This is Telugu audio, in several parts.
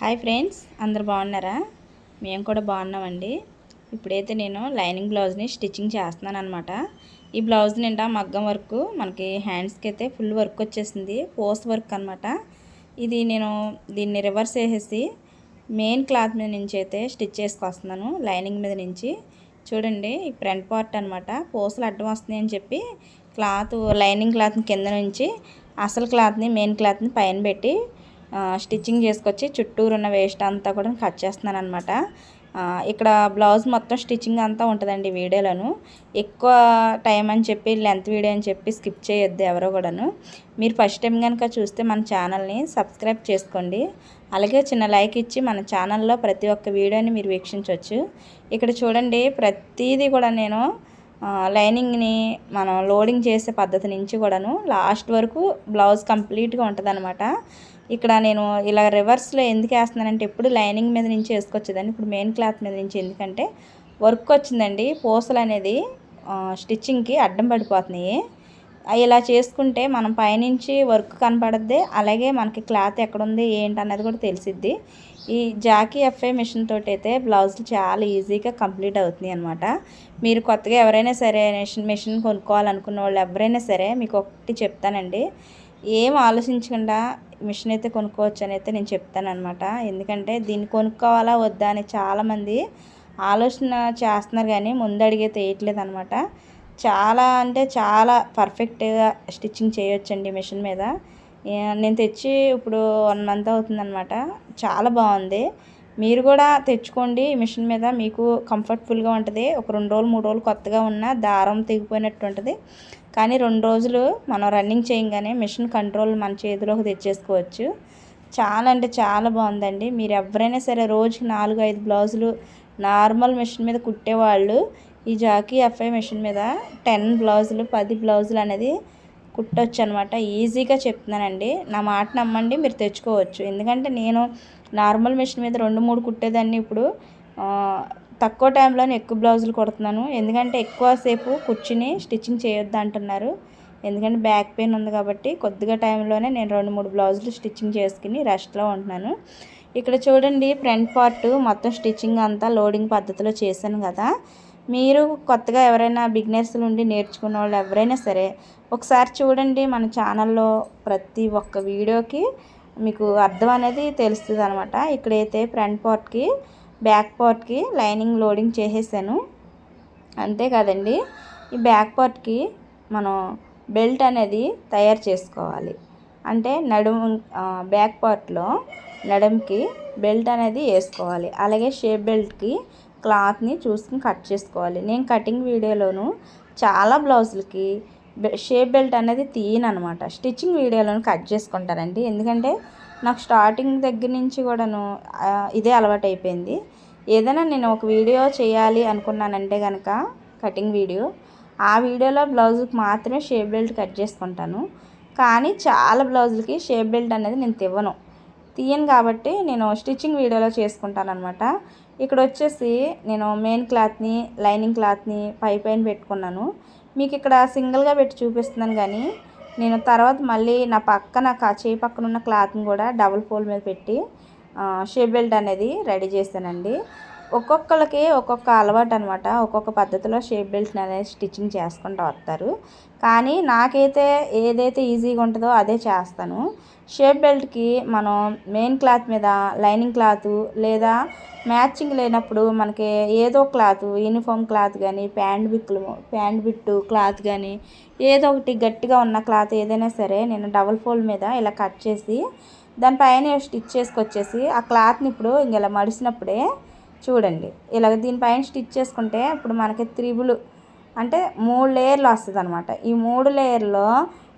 హాయ్ ఫ్రెండ్స్ అందరు బాగున్నారా? మేము కూడా బాగున్నామండి. ఇప్పుడైతే నేను లైనింగ్ బ్లౌజ్ని స్టిచ్చింగ్ చేస్తున్నాను అనమాట ఈ బ్లౌజ్ నిండా మగ్గం వర్క్ మనకి హ్యాండ్స్కి అయితే ఫుల్ వర్క్ వచ్చేసింది పోస్ట్ వర్క్ అనమాట ఇది నేను దీన్ని రివర్స్ వేసేసి మెయిన్ క్లాత్ మీద నుంచి అయితే స్టిచ్ చేసుకొస్తున్నాను లైనింగ్ మీద నుంచి. చూడండి ఈ ఫ్రంట్ పార్ట్ అనమాట పూసలు అడ్డం వస్తున్నాయి అని చెప్పి క్లాత్ లైనింగ్ క్లాత్ని కింద నుంచి అసలు క్లాత్ని మెయిన్ క్లాత్ని పైన పెట్టి స్టిచ్చింగ్ చేసుకొచ్చి చుట్టూరు ఉన్న వేస్ట్ అంతా కూడా కట్ చేస్తున్నాను అనమాట ఇక్కడ బ్లౌజ్ మొత్తం స్టిచ్చింగ్ అంతా ఉంటుందండి వీడియోలను. ఎక్కువ టైం అని చెప్పి లెంత్ వీడియో అని చెప్పి స్కిప్ చేయొద్దు ఎవరో కూడాను. మీరు ఫస్ట్ టైం కనుక చూస్తే మన ఛానల్ని సబ్స్క్రైబ్ చేసుకోండి. అలాగే చిన్న లైక్ ఇచ్చి మన ఛానల్లో ప్రతి ఒక్క వీడియోని మీరు వీక్షించవచ్చు ఇక్కడ చూడండి ప్రతిదీ కూడా నేను లైనింగ్ని మనం లోడింగ్ చేసే పద్ధతి నుంచి కూడాను లాస్ట్ వరకు బ్లౌజ్ కంప్లీట్గా ఉంటుంది ఇక్కడ నేను ఇలా రివర్స్లో ఎందుకు వేస్తున్నానంటే ఎప్పుడు లైనింగ్ మీద నుంచి వేసుకొచ్చేదాన్ని ఇప్పుడు మెయిన్ క్లాత్ మీద నుంచి ఎందుకంటే వర్క్ వచ్చిందండి. పూసలు అనేది స్టిచ్చింగ్కి అడ్డం పడిపోతున్నాయి. ఇలా చేసుకుంటే మనం పైనుంచి వర్క్ కనపడద్ది. అలాగే మనకి క్లాత్ ఎక్కడుంది ఏంటి అన్నది కూడా తెలిసిద్ది. ఈ జాకీ ఎఫ్ఐ మిషన్ తోటి అయితే బ్లౌజులు చాలా ఈజీగా కంప్లీట్ అవుతున్నాయి అనమాట మీరు కొత్తగా ఎవరైనా సరే మిషన్ మిషన్ కొనుక్కోవాలనుకున్న వాళ్ళు ఎవరైనా సరే మీకు ఒకటి చెప్తానండి. ఏం ఆలోచించకుండా మిషన్ అయితే కొనుక్కోవచ్చు అని అయితే నేను చెప్తాను అనమాట ఎందుకంటే దీన్ని కొనుక్కోవాలా వద్దా అని చాలామంది ఆలోచన చేస్తున్నారు కానీ ముందు అడిగే వేయట్లేదు అనమాట చాలా అంటే చాలా పర్ఫెక్ట్గా స్టిచ్చింగ్ చేయొచ్చండి మిషన్ మీద. నేను తెచ్చి ఇప్పుడు వన్ మంత్ అవుతుందనమాట చాలా బాగుంది. మీరు కూడా తెచ్చుకోండి మిషన్ మీద. మీకు కంఫర్టబుల్గా ఉంటుంది. ఒక రెండు రోజులు మూడు రోజులు కొత్తగా ఉన్న దారం తెగిపోయినట్టు ఉంటుంది. కానీ రెండు రోజులు మనం రన్నింగ్ చేయగానే మిషన్ కంట్రోల్ మన చేతిలోకి తెచ్చేసుకోవచ్చు. చాలా అంటే చాలా బాగుందండి. మీరు ఎవరైనా సరే రోజుకి నాలుగు ఐదు బ్లౌజులు నార్మల్ మిషన్ మీద కుట్టేవాళ్ళు ఈ జాకీ ఎఫ్ఐ మిషన్ మీద టెన్ బ్లౌజులు పది బ్లౌజులు అనేది కుట్టొచ్చు అనమాట ఈజీగా చెప్తున్నానండి. నా మాట నమ్మండి మీరు తెచ్చుకోవచ్చు. ఎందుకంటే నేను నార్మల్ మిషన్ మీద రెండు మూడు కుట్టేదాన్ని ఇప్పుడు తక్కువ టైంలోనే ఎక్కువ బ్లౌజులు కుడుతున్నాను. ఎందుకంటే ఎక్కువసేపు కూర్చుని స్టిచ్చింగ్ చేయొద్దు అంటున్నారు. ఎందుకంటే బ్యాక్ పెయిన్ ఉంది కాబట్టి కొద్దిగా టైంలోనే నేను రెండు మూడు బ్లౌజులు స్టిచ్చింగ్ చేసుకుని రెస్ట్లో ఉంటున్నాను. ఇక్కడ చూడండి ఫ్రంట్ పార్ట్ మొత్తం స్టిచ్చింగ్ అంతా లోడింగ్ పద్ధతిలో చేశాను కదా. మీరు కొత్తగా ఎవరైనా బిగినర్స్ నుండి నేర్చుకున్న వాళ్ళు ఎవరైనా సరే ఒకసారి చూడండి మన ఛానల్లో ప్రతి ఒక్క వీడియోకి మీకు అర్థం అనేది తెలుస్తుంది అనమాట ఇక్కడైతే ఫ్రంట్ పార్ట్కి బ్యాక్ పార్ట్కి లైనింగ్ లోడింగ్ చేసేసాను. అంతే కదండి. ఈ బ్యాక్ పార్ట్కి మనం బెల్ట్ అనేది తయారు చేసుకోవాలి. అంటే నడుము బ్యాక్ పార్ట్లో నడుంకి బెల్ట్ అనేది వేసుకోవాలి. అలాగే షేప్ బెల్ట్కి క్లాత్ని చూసుకుని కట్ చేసుకోవాలి. నేను కటింగ్ వీడియోలోను చాలా బ్లౌజులకి షేప్ బెల్ట్ అనేది తీయను అనమాట స్టిచ్చింగ్ వీడియోలోను కట్ చేసుకుంటానండి. ఎందుకంటే నాకు స్టార్టింగ్ దగ్గర నుంచి కూడాను ఇదే అలవాటు అయిపోయింది ఏదైనా నేను ఒక వీడియో చేయాలి అనుకున్నానంటే కనుక కటింగ్ వీడియో ఆ వీడియోలో బ్లౌజ్కి మాత్రమే షేప్ బెల్ట్ కట్ చేసుకుంటాను. కానీ చాలా బ్లౌజులకి షేప్ బెల్ట్ అనేది నేను తివ్వను. తీయను కాబట్టి నేను స్టిచ్చింగ్ వీడియోలో చేసుకుంటాను అనమాట ఇక్కడ వచ్చేసి నేను మెయిన్ క్లాత్ని లైనింగ్ క్లాత్ని పై పైన పెట్టుకున్నాను. మీకు ఇక్కడ సింగిల్గా పెట్టి చూపిస్తున్నాను కానీ నేను తర్వాత మళ్ళీ నా పక్కన చేయి పక్కన ఉన్న క్లాత్ని కూడా డబుల్ ఫోల్ మీద పెట్టి షేప్ బెల్ట్ అనేది రెడీ చేశానండి ఒక్కొక్కరికి ఒక్కొక్క అలవాటు అనమాట ఒక్కొక్క పద్ధతిలో షేప్ బెల్ట్ అనేది స్టిచ్చింగ్ చేసుకుంటూ వస్తారు. కానీ నాకైతే ఏదైతే ఈజీగా ఉంటుందో అదే చేస్తాను. షేప్ బెల్ట్కి మనం మెయిన్ క్లాత్ మీద లైనింగ్ క్లాత్ లేదా మ్యాచింగ్ లేనప్పుడు మనకి ఏదో క్లాత్ యూనిఫామ్ క్లాత్ కానీ ప్యాంట్ బిక్కులు ప్యాంట్ బిట్టు క్లాత్ కానీ ఏదో ఒకటి గట్టిగా ఉన్న క్లాత్ ఏదైనా సరే నేను డబల్ ఫోల్డ్ మీద ఇలా కట్ చేసి దానిపైన స్టిచ్ చేసుకొచ్చేసి ఆ క్లాత్ని ఇప్పుడు ఇంక ఇలా మడిసినప్పుడే చూడండి. ఇలాగ దీనిపైన స్టిచ్ చేసుకుంటే ఇప్పుడు మనకి త్రిబుల్ అంటే మూడు లేయర్లు వస్తుంది అనమాట ఈ మూడు లేయర్లో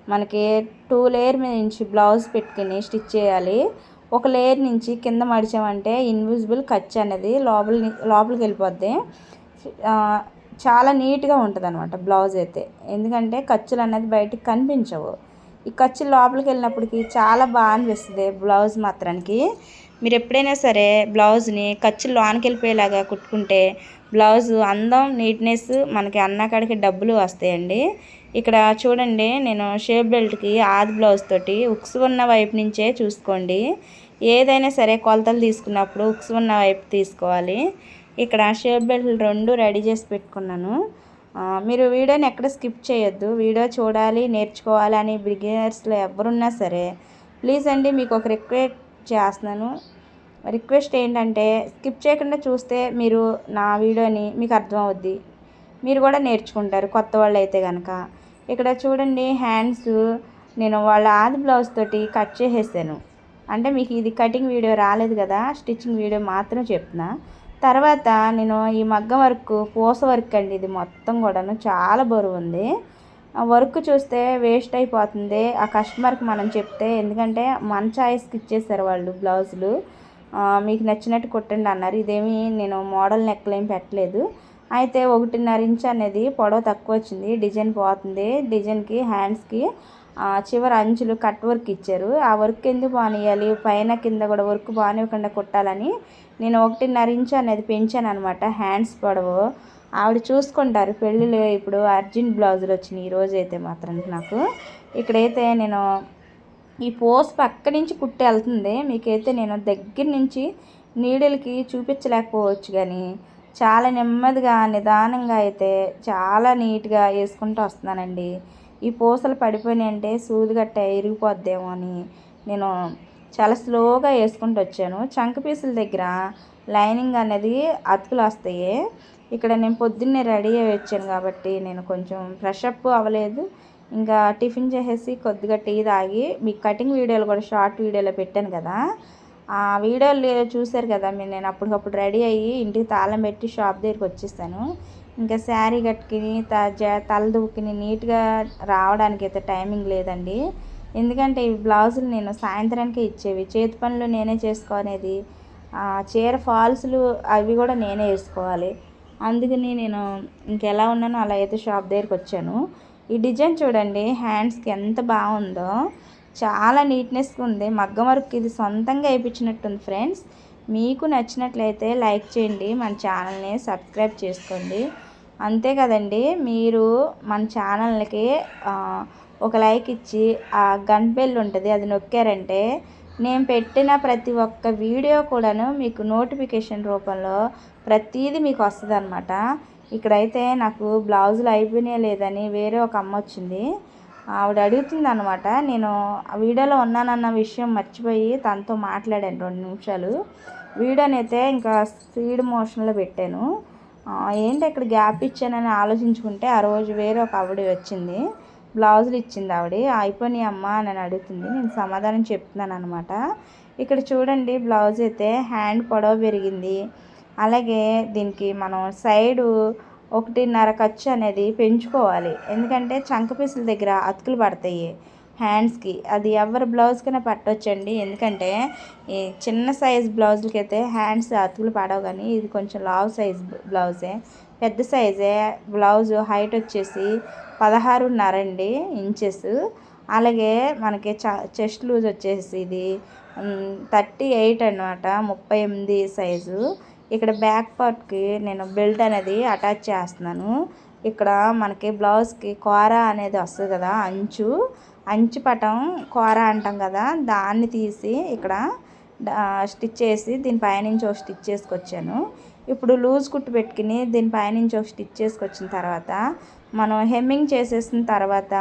మనకి టూ లేయర్ మీద నుంచి బ్లౌజ్ పెట్టుకుని స్టిచ్ చేయాలి. ఒక లేయర్ నుంచి కింద మడిచామంటే ఇన్విజిబుల్ ఖర్చు అనేది లోపల లోపలికి వెళ్ళిపోద్ది. చాలా నీట్గా ఉంటుంది అనమాట బ్లౌజ్ అయితే. ఎందుకంటే ఖర్చులు అనేది బయటికి కనిపించవు. ఈ ఖర్చు లోపలికి వెళ్ళినప్పటికి చాలా బాగా అనిపిస్తుంది బ్లౌజ్ మాత్రానికి. మీరు ఎప్పుడైనా సరే బ్లౌజ్ని ఖర్చు లోనికి వెళ్ళిపోయేలాగా కుట్టుకుంటే బ్లౌజ్ అందం నీట్నెస్ మనకి అన్నకాడికి డబ్బులు వస్తాయండి. ఇక్కడ చూడండి నేను షేప్ బెల్ట్కి ఆది బ్లౌజ్ తోటి ఉక్స్ ఉన్న వైపు నుంచే చూసుకోండి. ఏదైనా సరే కొలతలు తీసుకున్నప్పుడు ఉక్స్ ఉన్న వైపు తీసుకోవాలి. ఇక్కడ షేప్ బెల్ట్లు రెండు రెడీ చేసి పెట్టుకున్నాను. మీరు వీడియోని ఎక్కడ స్కిప్ చేయొద్దు. వీడియో చూడాలి నేర్చుకోవాలి అని బిగినర్స్లో ఎవరున్నా సరే ప్లీజ్ అండి మీకు ఒక రిక్వెస్ట్ చేస్తున్నాను. రిక్వెస్ట్ ఏంటంటే స్కిప్ చేయకుండా చూస్తే మీరు నా వీడియోని మీకు అర్థమవుద్ది. మీరు కూడా నేర్చుకుంటారు కొత్త వాళ్ళు అయితే కనుక ఇక్కడ చూడండి హ్యాండ్స్ నేను వాళ్ళ ఆది బ్లౌజ్ తోటి కట్ చేసేసాను. అంటే మీకు ఇది కటింగ్ వీడియో రాలేదు కదా స్టిచ్చింగ్ వీడియో మాత్రం చెప్తున్నా. తర్వాత నేను ఈ మగ్గం వర్క్ పూస వర్క్ అండి ఇది మొత్తం కూడాను. చాలా బరువు ఉంది. ఆ వర్క్ చూస్తే వేస్ట్ అయిపోతుంది. ఆ కస్టమర్కి మనం చెప్తే ఎందుకంటే మన చాయిస్కి ఇచ్చేసారు వాళ్ళు బ్లౌజులు. మీకు నచ్చినట్టు కుట్టండి అన్నారు. ఇదేమి నేను మోడల్ నెక్లేం పెట్టలేదు. అయితే ఒకటిన్నర ఇంచ్ అనేది పొడవు తక్కువ వచ్చింది. డిజైన్ పోతుంది. డిజైన్కి హ్యాండ్స్కి చివరి అంచులు కట్ వర్క్ ఇచ్చారు. ఆ వర్క్ ఎందుకు బానియాలి? పైన కింద కూడా వర్క్ బానివ్వకుండా కుట్టాలని నేను ఒకటిన్నర ఇంచు అనేది పెంచాను అనమాట హ్యాండ్స్ పొడవు. ఆవిడ చూసుకుంటారు పెళ్ళిళ్ళు ఇప్పుడు అర్జెంట్ బ్లౌజులు వచ్చినాయి ఈ అయితే మాత్రం నాకు. ఇక్కడైతే నేను ఈ పోస్ పక్క నుంచి కుట్టి వెళ్తుంది. మీకైతే నేను దగ్గర నుంచి నీడలకి చూపించలేకపోవచ్చు కానీ చాలా నెమ్మదిగా నిదానంగా అయితే చాలా నీట్గా వేసుకుంటూ వస్తున్నానండి. ఈ పూసలు పడిపోయినాయి అంటే సూది గట్ట ఇరిగిపోద్దేమో అని నేను చాలా స్లోగా వేసుకుంటూ వచ్చాను. చంక పీసుల దగ్గర లైనింగ్ అనేది అతుకులు వస్తాయి. ఇక్కడ నేను పొద్దున్నే రెడీ అయ్యి వచ్చాను కాబట్టి నేను కొంచెం ఫ్రెష్ అప్ అవ్వలేదు. ఇంకా టిఫిన్ చేసేసి కొద్దిగా టీ తాగి మీకు కటింగ్ వీడియోలు కూడా షార్ట్ వీడియోలో పెట్టాను కదా. ఆ వీడియోలు చూశారు కదా మీరు నేను అప్పటికప్పుడు రెడీ అయ్యి ఇంటికి తాళం పెట్టి షాప్ దగ్గరికి వచ్చేసాను. ఇంకా శారీ కట్టుకుని త జ- తల దువ్వుకుని నీట్గా రావడానికి అయితే టైమింగ్ లేదండి. ఎందుకంటే ఈ బ్లౌజులు నేను సాయంత్రానికే ఇచ్చేవి. చేతి పనులు నేనే చేసుకునేది. చీర ఫాల్స్లు అవి కూడా నేనే వేసుకోవాలి. అందుకని నేను ఇంకెలా ఉన్నానో అలా అయితే షాప్ దగ్గరికి వచ్చాను. ఈ డిజైన్ చూడండి హ్యాండ్స్కి ఎంత బాగుందో. చాలా నీట్నెస్గా ఉంది. మగ్గం వర్క్ ఇది సొంతంగా వేయించినట్టుంది ఫ్రెండ్స్. మీకు నచ్చినట్లయితే లైక్ చేయండి మన ఛానల్ని సబ్స్క్రైబ్ చేసుకోండి. అంతే కదండి మీరు మన ఛానల్కి ఒక లైక్ ఇచ్చి ఆ గన్ బెల్ ఉంటుంది అది నొక్కారంటే నేను పెట్టిన ప్రతి ఒక్క వీడియో కూడాను మీకు నోటిఫికేషన్ రూపంలో ప్రతీది మీకు వస్తుంది అనమాట ఇక్కడైతే నాకు బ్లౌజులు అయిపోయినాయి లేదని వేరే ఒక అమ్మ వచ్చింది. ఆవిడ అడుగుతుంది అనమాట నేను ఆ వీడియోలో ఉన్నానన్న విషయం మర్చిపోయి తనతో మాట్లాడాను రెండు నిమిషాలు. వీడియోని అయితే ఇంకా స్పీడ్ మోషన్లో పెట్టాను. ఏంటి ఇక్కడ గ్యాప్ ఇచ్చానని ఆలోచించుకుంటే ఆ రోజు వేరే ఒక ఆవిడ వచ్చింది. బ్లౌజులు ఇచ్చింది ఆవిడ. అయిపోయినాయి అమ్మా అని అడుగుతుంది. నేను సమాధానం చెప్తున్నాను అనమాట ఇక్కడ చూడండి బ్లౌజ్ అయితే హ్యాండ్ పొడవు పెరిగింది. అలాగే దీనికి మనం సైడు ఒకటిన్నర ఖర్చు అనేది పెంచుకోవాలి. ఎందుకంటే చంక పీసుల దగ్గర అతుకులు పడతాయి హ్యాండ్స్కి. అది ఎవరి బ్లౌజ్కైనా పట్టొచ్చండి. ఎందుకంటే ఈ చిన్న సైజ్ బ్లౌజులకి అయితే హ్యాండ్స్ అతుకులు పడవు కానీ ఇది కొంచెం లావ్ సైజ్ బ్లౌజే. పెద్ద సైజే బ్లౌజ్ హైట్ వచ్చేసి పదహారున్నర అండి ఇంచెస్. అలాగే మనకి చ చెస్ట్ లూజ్ వచ్చేసి ఇది థర్టీ ఎయిట్ అనమాట ముప్పై ఎనిమిది సైజు. ఇక్కడ బ్యాక్ పార్ట్కి నేను బెల్ట్ అనేది అటాచ్ చేస్తున్నాను. ఇక్కడ మనకి బ్లౌజ్కి కూర అనేది వస్తుంది కదా అంచు. అంచు పటం కూర అంటాం కదా దాన్ని తీసి ఇక్కడ స్టిచ్ చేసి దీని పైనుంచి ఒక స్టిచ్ చేసుకొచ్చాను. ఇప్పుడు లూజ్ కుట్టు పెట్టుకుని దీని పైనుంచి ఒక స్టిచ్ చేసుకొచ్చిన తర్వాత మనం హెమ్మింగ్ చేసేసిన తర్వాత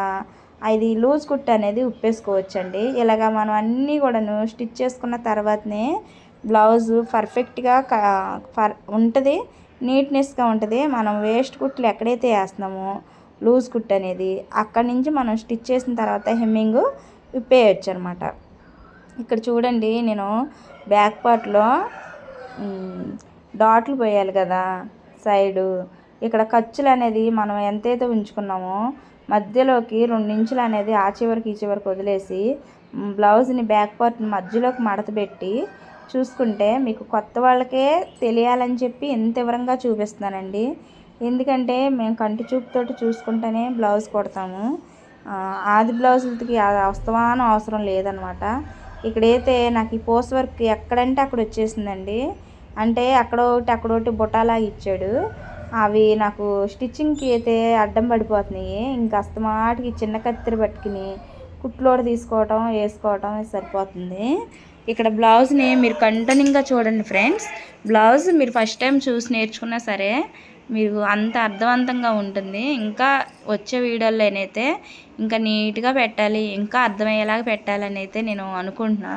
అది లూజ్ కుట్టు అనేది ఉప్పేసుకోవచ్చండి. ఇలాగా మనం అన్నీ కూడాను స్టిచ్ చేసుకున్న తర్వాతనే బ్లౌజ్ పర్ఫెక్ట్గా ఫర్ ఉంటుంది నీట్నెస్గా ఉంటుంది. మనం వేస్ట్ కుట్లు ఎక్కడైతే వేస్తున్నామో లూజ్ కుట్ అనేది అక్కడి నుంచి మనం స్టిచ్ చేసిన తర్వాత హెమ్మింగ్ విప్పేయచ్చు అనమాట ఇక్కడ చూడండి నేను బ్యాక్ పార్ట్లో డాట్లు పోయాలి కదా సైడు. ఇక్కడ ఖర్చులు అనేది మనం ఎంతైతే ఉంచుకున్నామో మధ్యలోకి రెండించులు అనేది ఆ చివరికి ఈ చివరికి వదిలేసి బ్లౌజ్ని బ్యాక్ పార్ట్ మధ్యలోకి మడత పెట్టి చూసుకుంటే మీకు కొత్త వాళ్ళకే తెలియాలని చెప్పి ఎంత వివరంగా చూపిస్తున్నానండి. ఎందుకంటే మేము కంటి చూపుతోటి చూసుకుంటేనే బ్లౌజ్ కొడతాము. ఆది బ్లౌజులకి వస్తవానం అవసరం లేదనమాట. ఇక్కడైతే నాకు ఈ పోస్ట్ వర్క్ ఎక్కడంటే అక్కడ వచ్చేసిందండి. అంటే అక్కడ ఒకటి అక్కడ ఒకటి బుటాలాగా ఇచ్చాడు. అవి నాకు స్టిచ్చింగ్కి అయితే అడ్డం పడిపోతున్నాయి. ఇంకా అస్తమాటికి చిన్న కత్తిరి పట్టుకుని కుట్లోడు తీసుకోవటం వేసుకోవటం సరిపోతుంది. ఇక్కడ బ్లౌజ్ని మీరు కంటిన్యూగా చూడండి ఫ్రెండ్స్. బ్లౌజ్ మీరు ఫస్ట్ టైం చూసి నేర్చుకున్నా సరే మీరు అంత అర్థవంతంగా ఉంటుంది. ఇంకా వచ్చే వీడియోలోనైతే ఇంకా నీట్గా పెట్టాలి ఇంకా అర్థమయ్యేలాగా పెట్టాలని అయితే నేను అనుకుంటున్నా.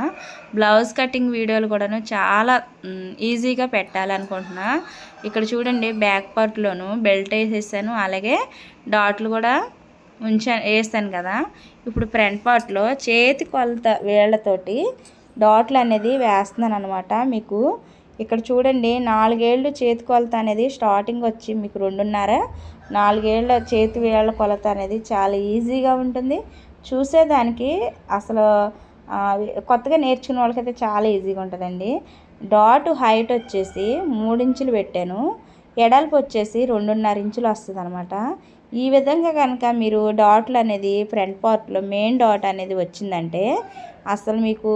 బ్లౌజ్ కటింగ్ వీడియోలు కూడాను చాలా ఈజీగా పెట్టాలనుకుంటున్నా. ఇక్కడ చూడండి బ్యాక్ పార్ట్లోను బెల్ట్ వేసేసాను అలాగే డాట్లు కూడా ఉంచా వేస్తాను కదా. ఇప్పుడు ఫ్రంట్ పార్ట్లో చేతి కొలత వేళ్ళతోటి డాట్లు అనేది వేస్తున్నాను అనమాట మీకు. ఇక్కడ చూడండి నాలుగేళ్ళు చేతి కొలత అనేది స్టార్టింగ్ వచ్చి మీకు రెండున్నర. నాలుగేళ్ళ చేతి వేళ్ళ కొలత అనేది చాలా ఈజీగా ఉంటుంది. చూసేదానికి అసలు కొత్తగా నేర్చుకున్న వాళ్ళకైతే చాలా ఈజీగా ఉంటుందండి. డాట్ హైట్ వచ్చేసి మూడించులు పెట్టాను. ఎడల్పు వచ్చేసి రెండున్నర ఇంచులు వస్తుంది అనమాట ఈ విధంగా కనుక మీరు డాట్లు అనేది ఫ్రంట్ పార్ట్లో మెయిన్ డాట్ అనేది వచ్చిందంటే అసలు మీకు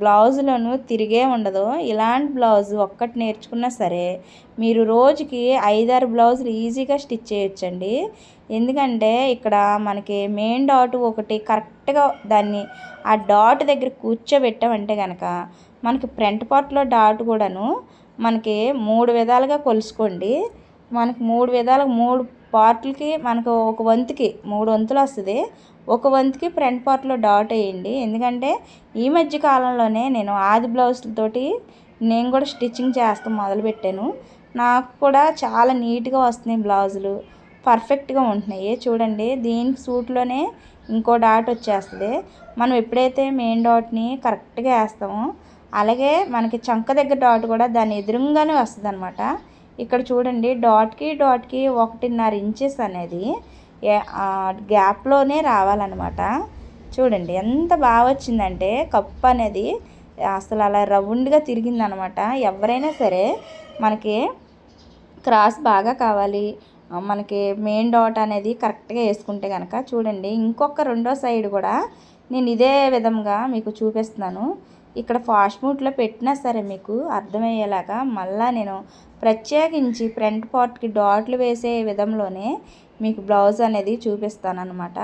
బ్లౌజులను తిరిగే ఉండదు. ఇలాంటి బ్లౌజ్ ఒక్కటి నేర్చుకున్నా సరే మీరు రోజుకి ఐదారు బ్లౌజులు ఈజీగా స్టిచ్ చేయొచ్చండి. ఎందుకంటే ఇక్కడ మనకి మెయిన్ డాట్ ఒకటి కరెక్ట్గా దాన్ని ఆ డాట్ దగ్గర కూర్చోబెట్టామంటే కనుక మనకి ఫ్రంట్ పార్ట్లో డాట్ కూడాను మనకి మూడు విధాలుగా కొలుసుకోండి. మనకి మూడు విధాలుగా మూడు పార్ట్లకి మనకు ఒక వంతుకి మూడు వంతులు వస్తుంది. ఒక వంతుకి ఫ్రంట్ పార్ట్లో డాట్ వేయండి. ఎందుకంటే ఈ మధ్య కాలంలోనే నేను ఆది బ్లౌజ్లతోటి నేను కూడా స్టిచ్చింగ్ చేస్తూ మొదలుపెట్టాను. నాకు కూడా చాలా నీట్గా వస్తున్నాయి బ్లౌజులు. పర్ఫెక్ట్గా ఉంటున్నాయి. చూడండి దీనికి సూట్లోనే ఇంకో డాట్ వచ్చేస్తుంది. మనం ఎప్పుడైతే మెయిన్ డాట్ని కరెక్ట్గా వేస్తామో అలాగే మనకి చంక దగ్గర డాట్ కూడా దాని ఎదురుగానే వస్తుంది అనమాట ఇక్కడ చూడండి డాట్కి డాట్కి ఒకటిన్నర ఇంచెస్ అనేది గ్యాప్లోనే రావాలన్నమాట. చూడండి ఎంత బాగా వచ్చిందంటే కప్పు అనేది అసలు అలా రౌండ్గా తిరిగిందనమాట ఎవరైనా సరే మనకి క్రాస్ బాగా కావాలి. మనకి మెయిన్ డాట్ అనేది కరెక్ట్గా వేసుకుంటే కనుక చూడండి ఇంకొక రెండో సైడ్ కూడా నేను ఇదే విధంగా మీకు చూపిస్తున్నాను. ఇక్కడ ఫాస్ట్ మూట్లో పెట్టినా సరే మీకు అర్థమయ్యేలాగా మళ్ళీ నేను ప్రత్యేకించి ఫ్రంట్ పార్ట్కి డాట్లు వేసే విధంలోనే మీకు బ్లౌజ్ అనేది చూపిస్తాను అనమాట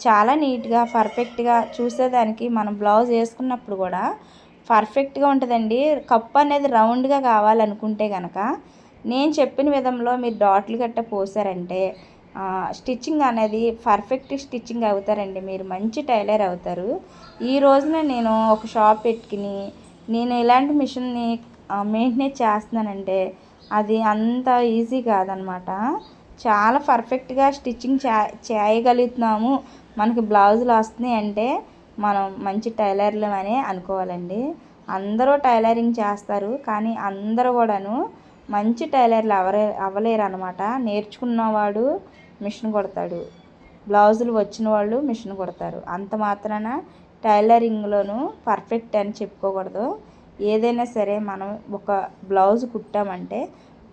చాలా నీట్గా పర్ఫెక్ట్గా చూసేదానికి మనం బ్లౌజ్ వేసుకున్నప్పుడు కూడా పర్ఫెక్ట్గా ఉంటుందండి. కప్ అనేది రౌండ్గా కావాలనుకుంటే కనుక నేను చెప్పిన విధంలో మీరు డాట్లు గట్ట పోసారంటే స్టిచ్చింగ్ అనేది పర్ఫెక్ట్ స్టిచ్చింగ్ అవుతారండి. మీరు మంచి టైలర్ అవుతారు. ఈ రోజున నేను ఒక షాప్ పెట్టుకుని నేను ఇలాంటి మిషన్ని మెయింటైన్ చేస్తున్నానంటే అది అంత ఈజీ కాదనమాట. చాలా పర్ఫెక్ట్గా స్టిచ్చింగ్ చే చేయగలుగుతున్నాము. మనకి బ్లౌజులు వస్తున్నాయి అంటే మనం మంచి టైలర్లు అనే అనుకోవాలండి. అందరూ టైలరింగ్ చేస్తారు కానీ అందరూ కూడాను మంచి టైలర్లు అవరే అవ్వలేరు అనమాట నేర్చుకున్నవాడు మిషన్ కొడతాడు. బ్లౌజులు వచ్చిన వాళ్ళు మిషన్ కొడతారు. అంత మాత్రాన టైలరింగ్లోనూ పర్ఫెక్ట్ అని చెప్పుకోకూడదు. ఏదైనా సరే మనం ఒక బ్లౌజ్ కుట్టామంటే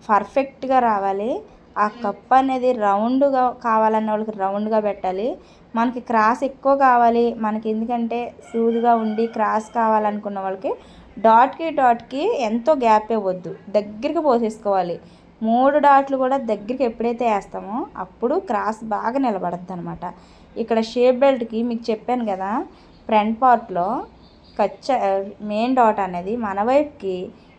పర్ఫెక్ట్గా రావాలి. ఆ కప్ అనేది రౌండ్గా కావాలన్న వాళ్ళకి రౌండ్గా పెట్టాలి. మనకి క్రాస్ ఎక్కువ కావాలి. మనకి ఎందుకంటే సూదుగా ఉండి క్రాస్ కావాలనుకున్న వాళ్ళకి డాట్కి డాట్కి ఎంతో గ్యాప్ ఇవ్వద్దు దగ్గరికి పోసేసుకోవాలి. మూడు డాట్లు కూడా దగ్గరికి ఎప్పుడైతే వేస్తామో అప్పుడు క్రాస్ బాగా నిలబడద్దు అనమాట ఇక్కడ షేప్ బెల్ట్కి మీకు చెప్పాను కదా ఫ్రంట్ పార్ట్లో కచ్చ మెయిన్ డాట్ అనేది మన వైపుకి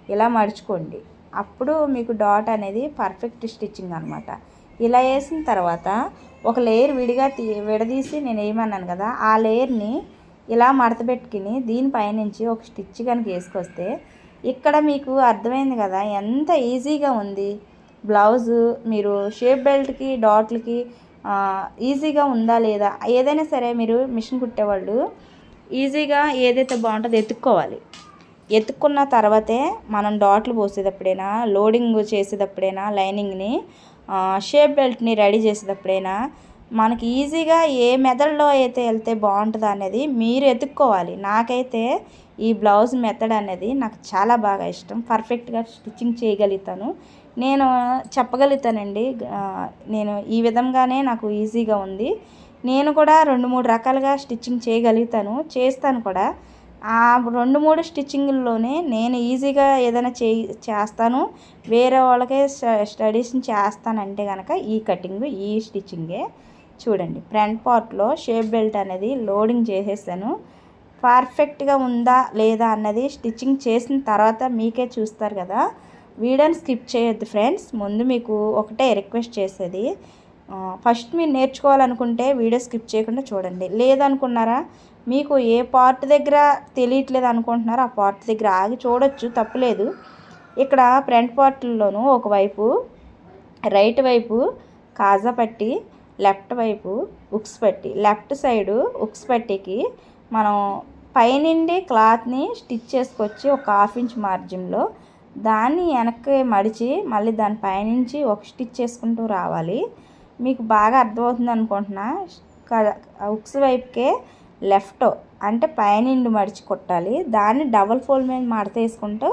ఇలా మడుచుకోండి. అప్పుడు మీకు డాట్ అనేది పర్ఫెక్ట్ స్టిచ్చింగ్ అనమాట. ఇలా వేసిన తర్వాత ఒక లేయర్ విడిగా తీ విడదీసి నేను వేయమన్నాను కదా ఆ లేయర్ని ఇలా మడతపెట్టుకుని దీనిపైనుంచి ఒక స్టిచ్ కనుక వేసుకొస్తే ఇక్కడ మీకు అర్థమైంది కదా ఎంత ఈజీగా ఉంది. బ్లౌజు మీరు షేప్ బెల్ట్కి డాట్లకి ఈజీగా ఉందా లేదా? ఏదైనా సరే మీరు మిషన్ కుట్టేవాళ్ళు ఈజీగా ఏదైతే బాగుంటుందో ఎత్తుక్కోవాలి. ఎత్తుక్కున్న తర్వాతే మనం డాట్లు పోసేటప్పుడైనా లోడింగ్ చేసేటప్పుడైనా లైనింగ్ని షేప్ బెల్ట్ని రెడీ చేసేటప్పుడైనా మనకి ఈజీగా ఏ మెథడ్లో అయితే వెళ్తే బాగుంటుందో అనేది మీరు ఎత్తుక్కోవాలి. నాకైతే ఈ బ్లౌజ్ మెథడ్ అనేది నాకు చాలా బాగా ఇష్టం. పర్ఫెక్ట్గా స్టిచ్చింగ్ చేయగలుగుతాను. నేను చెప్పగలుగుతానండి. నేను ఈ విధంగానే నాకు ఈజీగా ఉంది. నేను కూడా రెండు మూడు రకాలుగా స్టిచ్చింగ్ చేయగలుగుతాను చేస్తాను కూడా. ఆ రెండు మూడు స్టిచ్చింగ్లోనే నేను ఈజీగా ఏదైనా చే చేస్తాను. వేరే వాళ్ళకే స్ట- స్టడీస్ చేస్తానంటే కనుక ఈ కటింగ్ ఈ స్టిచ్చింగే. చూడండి ఫ్రంట్ పార్ట్లో షేప్ బెల్ట్ అనేది లోడింగ్ చేసేసాను. పర్ఫెక్ట్గా ఉందా లేదా అన్నది స్టిచ్చింగ్ చేసిన తర్వాత మీకే చూస్తారు కదా. వీడియోని స్కిప్ చేయొద్దు ఫ్రెండ్స్. ముందు మీకు ఒకటే రిక్వెస్ట్ చేసేది. ఫస్ట్ మీరు నేర్చుకోవాలనుకుంటే వీడియో స్కిప్ చేయకుండా చూడండి. లేదనుకున్నారా? మీకు ఏ పార్ట్ దగ్గర తెలియట్లేదు అనుకుంటున్నారో ఆ పార్ట్ దగ్గర ఆగి చూడొచ్చు తప్పులేదు ఇక్కడ ఫ్రంట్ పార్ట్లోనూ ఒకవైపు రైట్ వైపు కాజా పట్టి లెఫ్ట్ వైపు ఉక్స్ పట్టి లెఫ్ట్ సైడు ఉక్స్ పట్టికి మనం పైనుండి క్లాత్ని స్టిచ్ చేసుకొచ్చి ఒక హాఫ్ ఇంచ్ మార్జిన్లో దాన్ని వెనక్కి మడిచి మళ్ళీ దాని పైనుంచి ఒక స్టిచ్ చేసుకుంటూ రావాలి. మీకు బాగా అర్థమవుతుంది అనుకుంటున్నా. ఉక్స్ వైపుకే లెఫ్ట్ అంటే పైనుండి మడిచి కొట్టాలి. దాన్ని డబల్ ఫోల్డ్ మీద మడత వేసుకుంటూ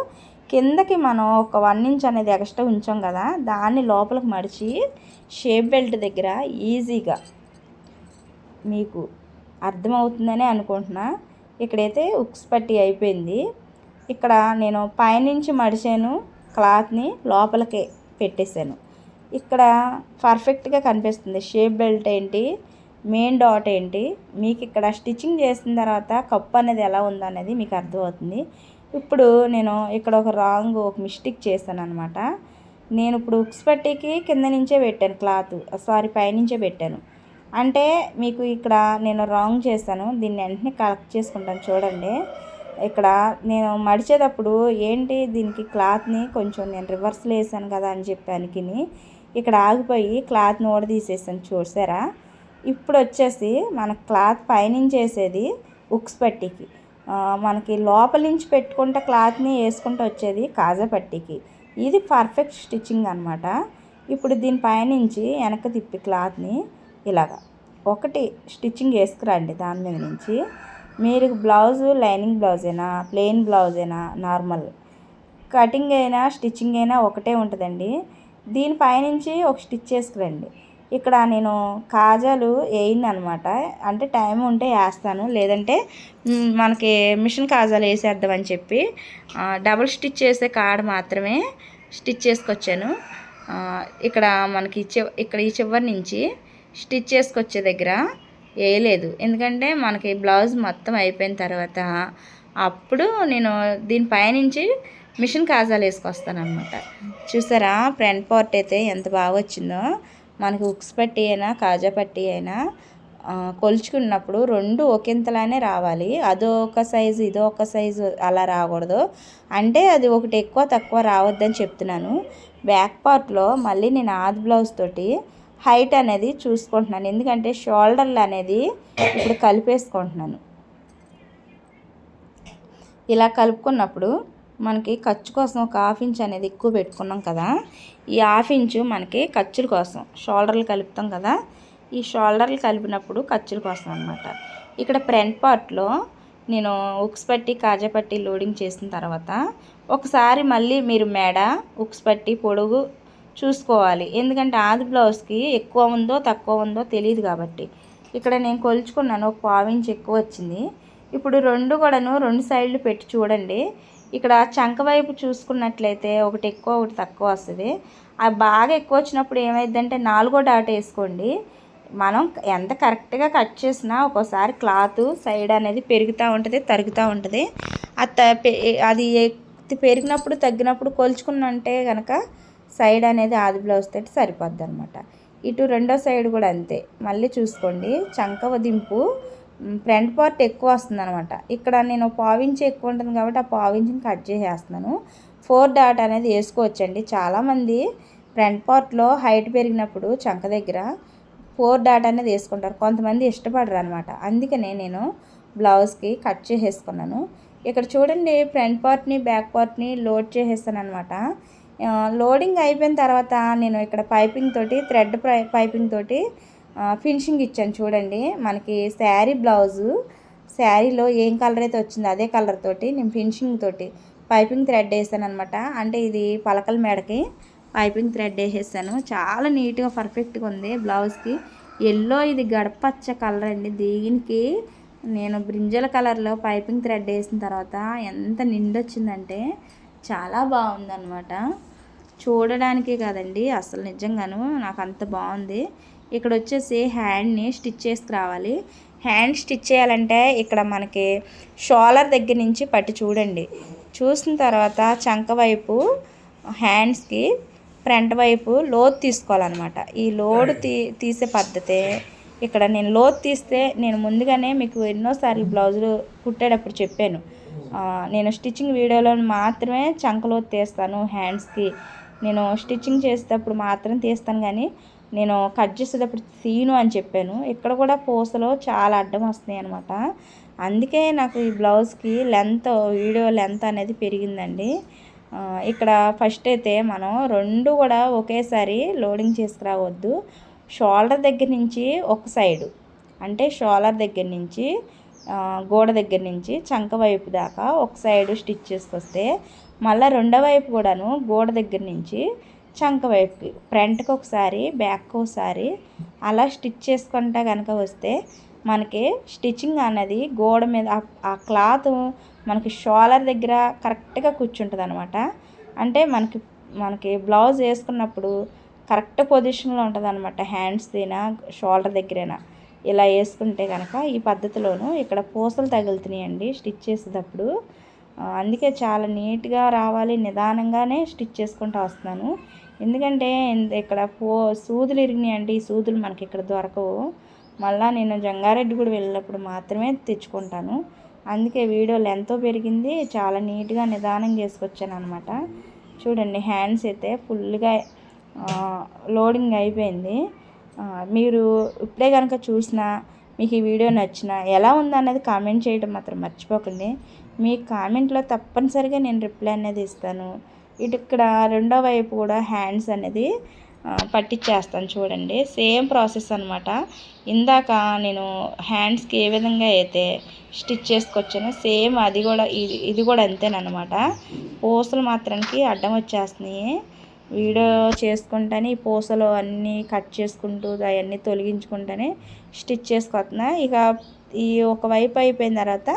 కిందకి మనం ఒక వన్ ఇంచ్ అనేది ఎక్స్ట్రా ఉంచాం కదా దాన్ని లోపలికి మడిచి షేప్ బెల్ట్ దగ్గర ఈజీగా మీకు అర్థమవుతుందని అనుకుంటున్నా. ఇక్కడైతే ఉక్స్ పట్టి అయిపోయింది. ఇక్కడ నేను పైనుంచి మడిచాను క్లాత్ని లోపలికి పెట్టేశాను. ఇక్కడ పర్ఫెక్ట్గా కనిపిస్తుంది. షేప్ బెల్ట్ ఏంటి? మెయిన్ డాట్ ఏంటి? మీకు ఇక్కడ స్టిచ్చింగ్ చేసిన తర్వాత కప్ అనేది ఎలా ఉందనేది మీకు అర్థమవుతుంది. ఇప్పుడు నేను ఇక్కడ ఒక రాంగ్ ఒక మిస్టేక్ చేశాను అనమాట నేను ఇప్పుడు ఉక్స్ పట్టీకి కింద నుంచే పెట్టాను క్లాత్. సారీ పైనుంచే పెట్టాను. అంటే మీకు ఇక్కడ నేను రాంగ్ చేశాను. దీన్ని వెంటనే కలెక్ట్ చేసుకుంటాను. చూడండి. ఇక్కడ నేను మడిచేటప్పుడు ఏంటి దీనికి క్లాత్ని కొంచెం నేను రివర్స్లో వేసాను కదా అని చెప్పానికి ఇక్కడ ఆగిపోయి క్లాత్ని ఓడ తీసేసాను చూసారా? ఇప్పుడు వచ్చేసి మన క్లాత్ పైనుంచి వేసేది ఉక్స్ పట్టీకి. మనకి లోపల నుంచి పెట్టుకుంటే క్లాత్ని వేసుకుంటూ వచ్చేది కాజా పట్టీకి. ఇది పర్ఫెక్ట్ స్టిచ్చింగ్ అనమాట ఇప్పుడు దీని పైనుంచి వెనక తిప్పి క్లాత్ని ఇలాగా. ఒకటి స్టిచ్చింగ్ వేసుకురండి దాని మీద నుంచి. మీరు బ్లౌజ్ లైనింగ్ బ్లౌజేనా? ప్లెయిన్ బ్లౌజేనా? నార్మల్. కటింగ్ అయినా స్టిచ్చింగ్ అయినా ఒకటే ఉంటుందండి. దీనిపైనుంచి ఒక స్టిచ్ వేసుకురండి ఇక్కడ నేను కాజాలు వేయను అనమాట అంటే టైం ఉంటే వేస్తాను. లేదంటే మనకి మిషన్ కాజాలు వేసేద్దామని చెప్పి డబుల్ స్టిచ్ చేసే కాడ మాత్రమే స్టిచ్ చేసుకొచ్చాను. ఇక్కడ మనకి ఇక్కడ ఈ చివరి నుంచి స్టిచ్ చేసుకొచ్చే దగ్గర వేయలేదు. ఎందుకంటే మనకి బ్లౌజ్ మొత్తం అయిపోయిన తర్వాత అప్పుడు నేను దీని పైనుంచి మిషన్ కాజాలు వేసుకొస్తాను అనమాట చూసారా ఫ్రంట్ పార్ట్ అయితే ఎంత బాగా వచ్చిందో. మనకి ఉక్స్ పట్టి అయినా కాజా పట్టి అయినా కొలుచుకున్నప్పుడు రెండు ఒకంతలానే రావాలి. అదో ఒక సైజు ఇదో ఒక సైజు అలా రాకూడదు. అంటే అది ఒకటి ఎక్కువ తక్కువ రావద్దని చెప్తున్నాను. బ్యాక్ పార్ట్లో మళ్ళీ నేను ఆది బ్లౌజ్ తోటి హైట్ అనేది చూసుకుంటున్నాను. ఎందుకంటే షోల్డర్లు అనేది ఇప్పుడు కలిపేసుకుంటున్నాను. ఇలా కలుపుకున్నప్పుడు మనకి ఖర్చు కోసం ఒక హాఫ్ ఇంచ్ అనేది ఎక్కువ పెట్టుకున్నాం కదా. ఈ హాఫ్ ఇంచు మనకి ఖర్చుల కోసం షోల్డర్లు కలుపుతాం కదా. ఈ షోల్డర్లు కలిపినప్పుడు ఖర్చుల కోసం అనమాట ఇక్కడ ఫ్రంట్ పార్ట్లో నేను ఉక్స్ పట్టి కాజా పట్టి లోడింగ్ చేసిన తర్వాత ఒకసారి మళ్ళీ మీరు మేడ ఉక్స్ పట్టి పొడుగు చూసుకోవాలి. ఎందుకంటే ఆది బ్లౌజ్కి ఎక్కువ ఉందో తక్కువ ఉందో తెలియదు కాబట్టి. ఇక్కడ నేను కొలుచుకున్నాను ఒక పావించి ఎక్కువ వచ్చింది. ఇప్పుడు రెండు కూడాను రెండు సైడ్లు పెట్టి చూడండి. ఇక్కడ చంక వైపు చూసుకున్నట్లయితే ఒకటి ఎక్కువ ఒకటి తక్కువ వస్తుంది. అది బాగా ఎక్కువ వచ్చినప్పుడు ఏమైందంటే నాలుగో డాట్ వేసుకోండి. మనం ఎంత కరెక్ట్గా కట్ చేసినా ఒక్కోసారి క్లాత్ సైడ్ అనేది పెరుగుతూ ఉంటుంది తరుగుతూ ఉంటుంది. అది పెరిగినప్పుడు తగ్గినప్పుడు కొలుచుకున్నంటే కనుక సైడ్ అనేది ఆది బ్లౌజ్ తోటి సరిపోద్ది అనమాట ఇటు రెండో సైడ్ కూడా అంతే. మళ్ళీ చూసుకోండి. చంక దింపు. ఫ్రంట్ పార్ట్ ఎక్కువ వస్తుంది అనమాట ఇక్కడ నేను పావించి ఎక్కువ ఉంటుంది కాబట్టి ఆ పావించిని కట్ చేసేస్తున్నాను. ఫోర్ డాట్ అనేది వేసుకోవచ్చండి. చాలామంది ఫ్రంట్ పార్ట్లో హైట్ పెరిగినప్పుడు చంక దగ్గర ఫోర్ డాట్ అనేది వేసుకుంటారు. కొంతమంది ఇష్టపడరు అనమాట అందుకనే నేను బ్లౌజ్కి కట్ చేసేసుకున్నాను. ఇక్కడ చూడండి ఫ్రంట్ పార్ట్ని బ్యాక్ పార్ట్ని లోడ్ చేసేస్తాను అనమాట లోడింగ్ అయిపోయిన తర్వాత నేను ఇక్కడ పైపింగ్ తోటి థ్రెడ్ పైపింగ్ తోటి ఫినిషింగ్ ఇచ్చాను చూడండి. మనకి శారీ బ్లౌజు శారీలో ఏం కలర్ అయితే వచ్చిందో అదే కలర్ తోటి నేను ఫినిషింగ్ తోటి పైపింగ్ థ్రెడ్ వేసాను అనమాట అంటే ఇది పలకల మేడకి పైపింగ్ థ్రెడ్ వేసేసాను. చాలా నీట్గా పర్ఫెక్ట్గా ఉంది బ్లౌజ్కి. ఎల్లో ఇది గడపచ్చ కలర్ అండి. దీనికి నేను బ్రింజల కలర్లో పైపింగ్ థ్రెడ్ వేసిన తర్వాత ఎంత నిండొచ్చిందంటే చాలా బాగుందన్నమాట. చూడడానికి కదండి అసలు నిజంగాను నాకు అంత బాగుంది. ఇక్కడ వచ్చేసి హ్యాండ్ని స్టిచ్ చేసుకురావాలి. హ్యాండ్ స్టిచ్ చేయాలంటే ఇక్కడ మనకి షోలర్ దగ్గర నుంచి పట్టి చూడండి. చూసిన తర్వాత చంక వైపు హ్యాండ్స్కి ఫ్రంట్ వైపు లోతు తీసుకోవాలన్నమాట. ఈ లోడ్ తీ తీసే పద్ధతే ఇక్కడ నేను లోతు తీస్తే నేను ముందుగానే మీకు ఎన్నోసార్లు బ్లౌజులు కుట్టేటప్పుడు చెప్పాను. నేను స్టిచ్చింగ్ వీడియోలో మాత్రమే చంక లోతు తీస్తాను హ్యాండ్స్కి. నేను స్టిచ్చింగ్ చేసేటప్పుడు మాత్రం తీస్తాను కానీ నేను కట్ చేసేటప్పుడు తీను అని చెప్పాను. ఇక్కడ కూడా పూసలో చాలా అడ్డం వస్తున్నాయి అనమాట అందుకే నాకు ఈ బ్లౌజ్కి లెంత్ వీడియో లెంత్ అనేది పెరిగిందండి. ఇక్కడ ఫస్ట్ అయితే మనం రెండు కూడా ఒకేసారి లోడింగ్ చేసుకురావద్దు. షోల్డర్ దగ్గర నుంచి ఒక సైడు అంటే షోల్డర్ దగ్గర నుంచి గోడ దగ్గర నుంచి చంక వైపు దాకా ఒక సైడు స్టిచ్ చేసుకొస్తే మళ్ళీ రెండో వైపు కూడాను గోడ దగ్గర నుంచి చంక వైపుకి ఫ్రంట్కి ఒకసారి బ్యాక్కి ఒకసారి అలా స్టిచ్ చేసుకుంటా కనుక వస్తే మనకి స్టిచ్చింగ్ అన్నది గోడ మీద ఆ- క్లాత్ మనకి షోలర్ దగ్గర కరెక్ట్గా కూర్చుంటుంది అనమాట అంటే మనకి మనకి బ్లౌజ్ వేసుకున్నప్పుడు కరెక్ట్ పొజిషన్లో ఉంటుంది అనమాట హ్యాండ్స్ అయినా షోల్డర్ దగ్గరైనా. ఇలా వేసుకుంటే కనుక ఈ పద్ధతిలోనూ ఇక్కడ పూసలు తగులుతున్నాయండి స్టిచ్ చేసేటప్పుడు. అందుకే చాలా నీట్గా రావాలి నిదానంగానే స్టిచ్ చేసుకుంటూ వస్తున్నాను. ఎందుకంటే ఇక్కడ పో సూదులు ఇరిగినాయండి ఈ సూదులు మనకి ఇక్కడ దొరకవు. మళ్ళీ నేను జంగారెడ్డి కూడా వెళ్ళినప్పుడు మాత్రమే తెచ్చుకుంటాను. అందుకే వీడియో ఎంతో పెరిగింది చాలా నీట్గా నిదానం చేసుకొచ్చాను అనమాట చూడండి హ్యాండ్స్ అయితే ఫుల్గా లోడింగ్ అయిపోయింది. మీరు ఇప్పుడే కనుక చూసినా మీకు ఈ వీడియో నచ్చినా ఎలా ఉందనేది కామెంట్ చేయడం మాత్రం మర్చిపోకండి. మీ కామెంట్లో తప్పనిసరిగా నేను రిప్లై అనేది ఇస్తాను. ఇటు ఇక్కడ రెండో వైపు కూడా హ్యాండ్స్ అనేది పట్టించేస్తాను చూడండి. సేమ్ ప్రాసెస్ అనమాట ఇందాక నేను హ్యాండ్స్కి ఏ విధంగా అయితే స్టిచ్ చేసుకొచ్చానో సేమ్ అది కూడా ఇది ఇది కూడా అంతేనమాట పూసలు మాత్రానికి అడ్డం వచ్చేస్తున్నాయి. వీడియో చేసుకుంటానే ఈ పూసలు అన్నీ కట్ చేసుకుంటూ అవన్నీ తొలగించుకుంటానే స్టిచ్ చేసుకొస్తున్నా ఇక ఈ ఒక వైపు అయిపోయిన తర్వాత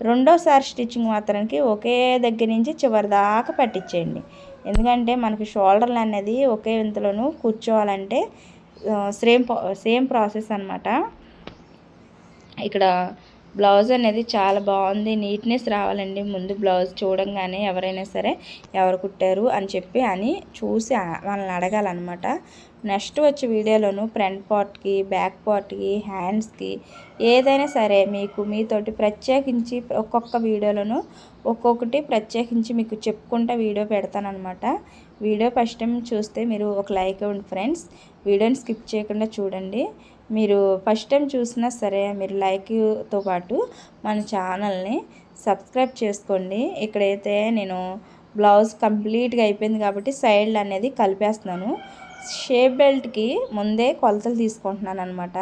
రెండోసారి స్టిచ్చింగ్ మాత్రానికి ఒకే దగ్గర నుంచి చివరి దాకా పట్టించేయండి. ఎందుకంటే మనకి షోల్డర్లు అనేది ఒకే వింతలోనూ కూర్చోవాలంటే సేమ్ సేమ్ ప్రాసెస్ అనమాట ఇక్కడ బ్లౌజ్ అనేది చాలా బాగుంది నీట్నెస్ రావాలండి. ముందు బ్లౌజ్ చూడంగానే ఎవరైనా సరే ఎవరు కుట్టారు అని చెప్పి అని చూసి వాళ్ళని అడగాలన్నమాట. నెక్స్ట్ వచ్చే వీడియోలోను ఫ్రంట్ పార్ట్కి బ్యాక్ పార్ట్కి హ్యాండ్స్కి ఏదైనా సరే మీకు మీతోటి ప్రత్యేకించి ఒక్కొక్క వీడియోలోను ఒక్కొక్కటి ప్రత్యేకించి మీకు చెప్పుకుంటా వీడియో పెడతానమాట వీడియో ఫస్ట్ టైం చూస్తే మీరు ఒక లైక్ ఇవ్వండి ఫ్రెండ్స్. వీడియోని స్కిప్ చేయకుండా చూడండి. మీరు ఫస్ట్ టైం చూసినా సరే మీరు లైక్తో పాటు మన ఛానల్ని సబ్స్క్రైబ్ చేసుకోండి. ఇక్కడైతే నేను బ్లౌజ్ కంప్లీట్గా అయిపోయింది కాబట్టి సైడ్ అనేది కలిపేస్తున్నాను. షేప్ బెల్ట్కి ముందే కొలతలు తీసుకుంటున్నాను అనమాట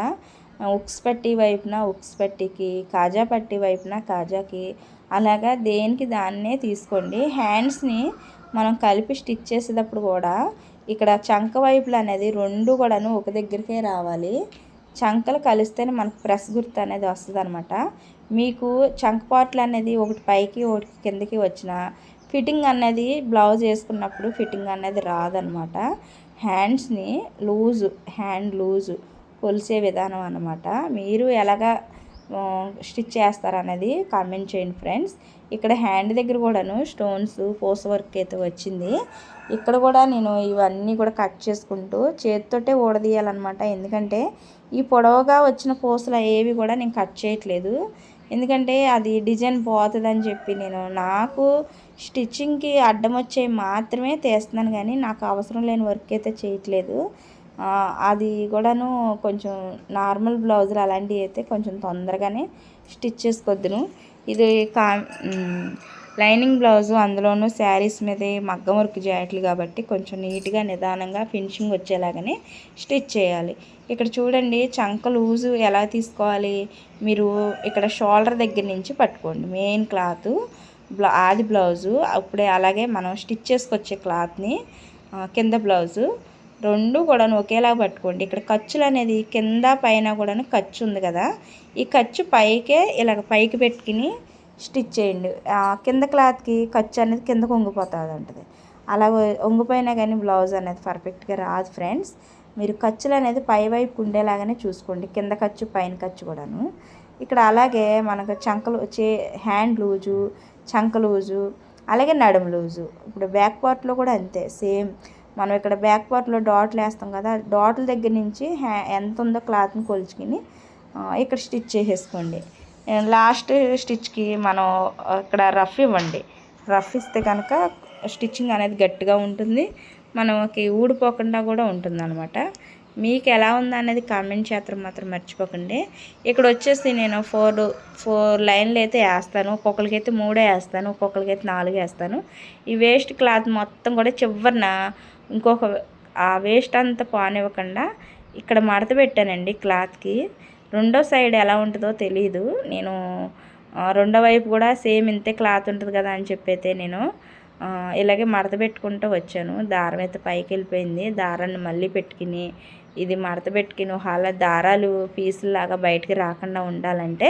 ఉక్స్ పట్టి వైపున ఉక్స్ పట్టికి కాజా పట్టి వైపున కాజాకి. అలాగా దేనికి దాన్నే తీసుకోండి. హ్యాండ్స్ని మనం కలిపి స్టిచ్ చేసేటప్పుడు కూడా ఇక్కడ చంక వైపులు అనేది రెండు కూడాను ఒక దగ్గరికే రావాలి. చంకలు కలిస్తేనే మనకు ప్రెస్ గుర్తు అనేది వస్తుంది అనమాట మీకు చంక పాట్లు అనేది ఒకటి పైకి ఒకటి కిందకి వచ్చిన ఫిట్టింగ్ అనేది బ్లౌజ్ వేసుకున్నప్పుడు ఫిట్టింగ్ అనేది రాదనమాట హ్యాండ్స్ని లూజు హ్యాండ్ లూజు కొలిసే విధానం అనమాట మీరు ఎలాగా స్టిచ్ చేస్తారనేది కామెంట్ చేయండి ఫ్రెండ్స్. ఇక్కడ హ్యాండ్ దగ్గర కూడాను స్టోన్స్ పోస్ వర్క్ అయితే వచ్చింది. ఇక్కడ కూడా నేను ఇవన్నీ కూడా కట్ చేసుకుంటూ చేతితోటే ఊడదీయాలన్నమాట. ఎందుకంటే ఈ పొడవుగా వచ్చిన పూసలు ఏవి కూడా నేను కట్ చేయట్లేదు. ఎందుకంటే అది డిజైన్ పోతుందని చెప్పి నేను నాకు స్టిచ్చింగ్కి అడ్డం వచ్చే మాత్రమే తీస్తున్నాను కానీ నాకు అవసరం లేని వర్క్ అయితే చేయట్లేదు. అది కూడాను కొంచెం నార్మల్ బ్లౌజులు అలాంటివి అయితే కొంచెం తొందరగానే స్టిచ్ చేసుకొద్దును ఇది కా లైనింగ్ బ్లౌజు అందులోనూ శారీస్ మీద మగ్గం వర్క్ చేయట్లు కాబట్టి కొంచెం నీట్గా నిదానంగా ఫినిషింగ్ వచ్చేలాగానే స్టిచ్ చేయాలి. ఇక్కడ చూడండి చంక లూజు ఎలా తీసుకోవాలి? మీరు ఇక్కడ షోల్డర్ దగ్గర నుంచి పట్టుకోండి మెయిన్ క్లాత్. ఆది బ్లౌజు అప్పుడే అలాగే మనం స్టిచ్ చేసుకొచ్చే క్లాత్ని కింద బ్లౌజు. రెండు కూడా ఒకేలా పట్టుకోండి. ఇక్కడ ఖర్చులు అనేది కింద పైన కూడా ఖర్చు ఉంది కదా. ఈ ఖర్చు పైకే ఇలాగ పైకి పెట్టుకుని స్టిచ్ చేయండి. కింద క్లాత్కి ఖర్చు అనేది కిందకు వంగిపోతుంది ఉంటుంది అలా వంగిపోయినా కానీ బ్లౌజ్ అనేది పర్ఫెక్ట్గా రాదు ఫ్రెండ్స్. మీరు ఖర్చులు అనేది పై వైపు ఉండేలాగానే చూసుకోండి. కింద ఖర్చు పైన ఖర్చు కూడాను. ఇక్కడ అలాగే మనకు చంకలు చే హ్యాండ్ లూజు చంక లూజు అలాగే నడుము లూజు. ఇప్పుడు బ్యాక్ పార్ట్లో కూడా అంతే సేమ్. మనం ఇక్కడ బ్యాక్ పార్ట్లో డాట్లు వేస్తాం కదా డాట్ల దగ్గర నుంచి హ్యా ఎంత ఉందో క్లాత్ని కొలుచుకుని ఇక్కడ స్టిచ్ చేసేసుకోండి. లాస్ట్ స్టిచ్కి మనం ఇక్కడ రఫ్ ఇవ్వండి. రఫ్ ఇస్తే కనుక స్టిచ్చింగ్ అనేది గట్టిగా ఉంటుంది. మనకి ఊడిపోకుండా కూడా ఉంటుంది అనమాట మీకు ఎలా ఉందనేది అనేది కామెంట్ చేస్తారు మాత్రం మర్చిపోకండి. ఇక్కడ వచ్చేసి నేను ఫోర్ ఫోర్ లైన్లు అయితే వేస్తాను ఒక్కొక్కరికైతే మూడే వేస్తాను ఒక్కొక్కరికైతే నాలుగు వేస్తాను ఈ వేస్ట్ క్లాత్ మొత్తం కూడా చివరిన ఇంకొక ఆ వేస్ట్ అంతా పానివ్వకుండా ఇక్కడ మడత పెట్టానండి క్లాత్కి. రెండో సైడ్ ఎలా ఉంటుందో తెలియదు నేను రెండో వైపు కూడా సేమ్ ఇంతే క్లాత్ ఉంటుంది కదా అని చెప్పైతే నేను ఇలాగే మడత పెట్టుకుంటూ వచ్చాను. దారం అయితే పైకి వెళ్ళిపోయింది దారాన్ని మళ్ళీ పెట్టుకుని ఇది మడత పెట్టుకుని అలా దారాలు పీసులాగా బయటికి రాకుండా ఉండాలంటే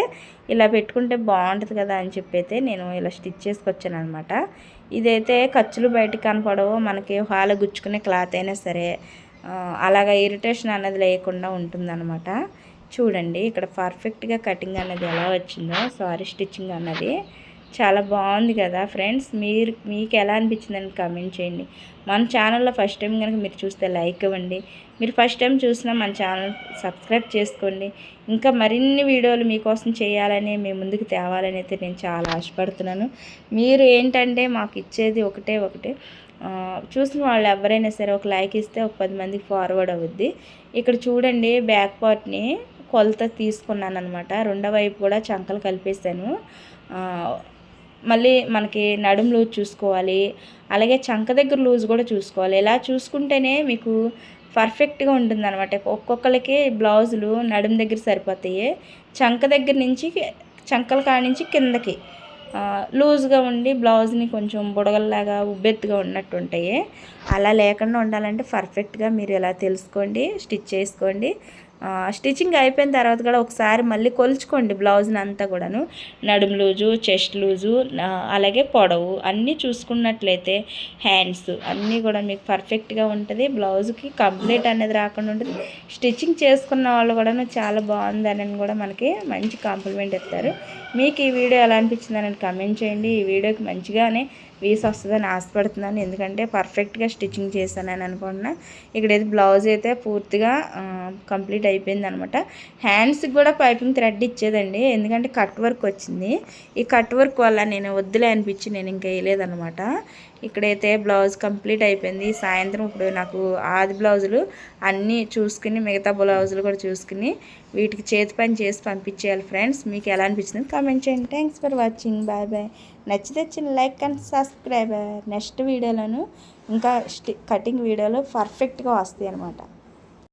ఇలా పెట్టుకుంటే బాగుంటుంది కదా అని చెప్పైతే నేను ఇలా స్టిచ్ చేసుకొచ్చాను అనమాట ఇదైతే ఖర్చులు బయటకు కనపడవు. మనకి హాల గుచ్చుకునే క్లాత్ అయినా సరే అలాగా ఇరిటేషన్ అనేది లేకుండా ఉంటుందన్నమాట. చూడండి ఇక్కడ పర్ఫెక్ట్గా కటింగ్ అనేది ఎలా వచ్చిందో. సారీ స్టిచ్చింగ్ అన్నది చాలా బాగుంది కదా ఫ్రెండ్స్. మీరు మీకు ఎలా అనిపించిందని కమెంట్ చేయండి. మన ఛానల్లో ఫస్ట్ టైం కనుక మీరు చూస్తే లైక్ ఇవ్వండి. మీరు ఫస్ట్ టైం చూసినా మన ఛానల్ సబ్స్క్రైబ్ చేసుకోండి. ఇంకా మరిన్ని వీడియోలు మీకోసం చేయాలని మీ ముందుకు తేవాలని అయితే నేను చాలా ఆశపడుతున్నాను. మీరు ఏంటంటే మాకు ఇచ్చేది ఒకటే ఒకటే. చూసిన వాళ్ళు ఎవరైనా సరే ఒక లైక్ ఇస్తే ఒక పది మందికి ఫార్వర్డ్ అవుద్ది. ఇక్కడ చూడండి బ్యాక్ పార్ట్ని కొలత తీసుకున్నాను అనమాట రెండో వైపు కూడా చంకలు కలిపేసాను మళ్ళీ మనకి నడుము లూజ్ చూసుకోవాలి. అలాగే చంక దగ్గర లూజ్ కూడా చూసుకోవాలి. ఇలా చూసుకుంటేనే మీకు పర్ఫెక్ట్గా ఉంటుంది అనమాట ఒక్కొక్కరికి బ్లౌజులు నడుము దగ్గర సరిపోతాయి. చంక దగ్గర నుంచి చంకల కాడ నుంచి కిందకి లూజ్గా ఉండి బ్లౌజ్ని కొంచెం బుడగల్లాగా ఉబ్బెత్తుగా ఉన్నట్టు ఉంటాయి. అలా లేకుండా ఉండాలంటే పర్ఫెక్ట్గా మీరు ఇలా తెలుసుకోండి స్టిచ్ చేసుకోండి. స్టిచ్చింగ్ అయిపోయిన తర్వాత కూడా ఒకసారి మళ్ళీ కొలుచుకోండి బ్లౌజ్ని అంతా కూడాను. నడుము లూజు చెస్ట్ లూజు అలాగే పొడవు అన్నీ చూసుకున్నట్లయితే హ్యాండ్స్ అన్నీ కూడా మీకు పర్ఫెక్ట్గా ఉంటుంది. బ్లౌజ్కి కంప్లీట్ అనేది రాకుండా ఉంటుంది. స్టిచ్చింగ్ చేసుకున్న వాళ్ళు కూడాను చాలా బాగుంది కూడా మనకి మంచి కాంప్లిమెంట్ ఇస్తారు. మీకు ఈ వీడియో ఎలా అనిపించింది అనేది కమెంట్ చేయండి. ఈ వీడియోకి మంచిగానే వీస్ వస్తుందని ఆశపడుతున్నాను. ఎందుకంటే పర్ఫెక్ట్గా స్టిచ్చింగ్ చేశాను అని అనుకుంటున్నా. ఇక్కడైతే బ్లౌజ్ అయితే పూర్తిగా కంప్లీట్ అయిపోయింది అనమాట హ్యాండ్స్కి కూడా పైపింగ్ థ్రెడ్ ఇచ్చేదండి. ఎందుకంటే కట్ వర్క్ వచ్చింది. ఈ కట్ వర్క్ వల్ల నేను వద్దులే అనిపించి నేను ఇంకా వేయలేదనమాట. ఇక్కడైతే బ్లౌజ్ కంప్లీట్ అయిపోయింది. సాయంత్రం ఇప్పుడు నాకు ఆది బ్లౌజులు అన్నీ చూసుకుని మిగతా బ్లౌజులు కూడా చూసుకుని వీటికి చేతి పని చేసి పంపించేయాలి ఫ్రెండ్స్. మీకు ఎలా అనిపించింది కామెంట్ చేయండి. Thanks for watching bye bye నచ్చితే చిన్న లైక్ అండ్ సబ్స్క్రైబర్ నెక్స్ట్ వీడియోలోను ఇంకా కటింగ్ వీడియోలు పర్ఫెక్ట్గా వస్తాయి అనమాట